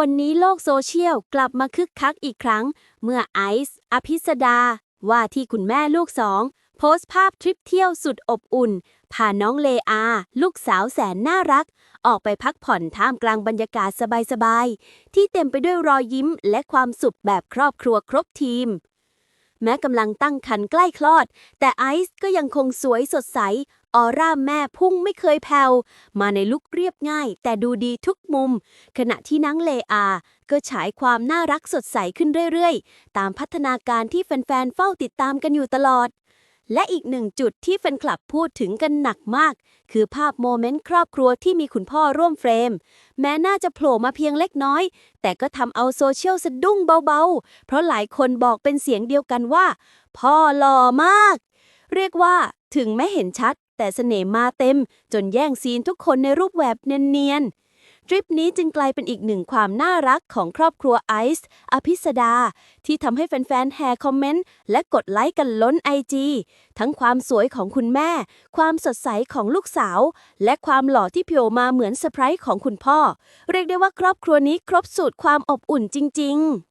วันนี้โลกโซเชียลกลับมาคึกคักอีกครั้ง เมื่อไอซ์อภิสดา ว่าที่คุณแม่ลูกสอง โพสต์ภาพทริปเที่ยวสุดอบอุ่น พาน้องเลอา ลูกสาวแสนน่ารัก ออกไปพักผ่อนท่ามกลางบรรยากาศสบายๆ ที่เต็มไปด้วยรอยยิ้มและความสุขแบบครอบครัวครบทีม แม้กำลังตั้งครรภ์ใกล้คลอด แต่ไอซ์ก็ยังคงสวยสดใส ออร่าแม่พุ่งไม่เคยแผ่วมาในลุคเรียบง่าย แต่ดูดีทุกมุม ขณะที่นังเลอา ก็ฉายความน่ารักสดใสขึ้นเรื่อยๆ ตามพัฒนาการที่แฟนๆเฝ้าติดตามกันอยู่ตลอด และอีกหนึ่งจุดที่แฟนคลับพูดถึงกันหนักมาก คือภาพโมเมนต์ครอบครัวที่มีคุณพ่อร่วมเฟรม แม้น่าจะโผล่มาเพียงเล็กน้อย แต่ก็ทำเอาโซเชียลสะดุ้งเบาๆ เพราะหลายคนบอกเป็นเสียงเดียวกันว่า พ่อหล่อมาก เรียกว่าถึงไม่เห็นชัด แต่เสน่ห์มาเต็ม จนแย่งซีนทุกคนในรูปแบบเนียนๆทริปนี้จึงกลายเป็นอีกหนึ่งความน่ารักของครอบครัวไอซ์อภิสดา ที่ทำให้แฟนๆแห่คอมเมนต์ และกดไลค์กันล้นไอจีทั้งความสวยของคุณแม่ ความสดใสของลูกสาว และความหล่อที่ผล่มาเหมือนเซอร์ไพรส์ของคุณพ่อ เรียกได้ว่าครอบครัวนี้ครบสูตรความอบอุ่นจริง ๆ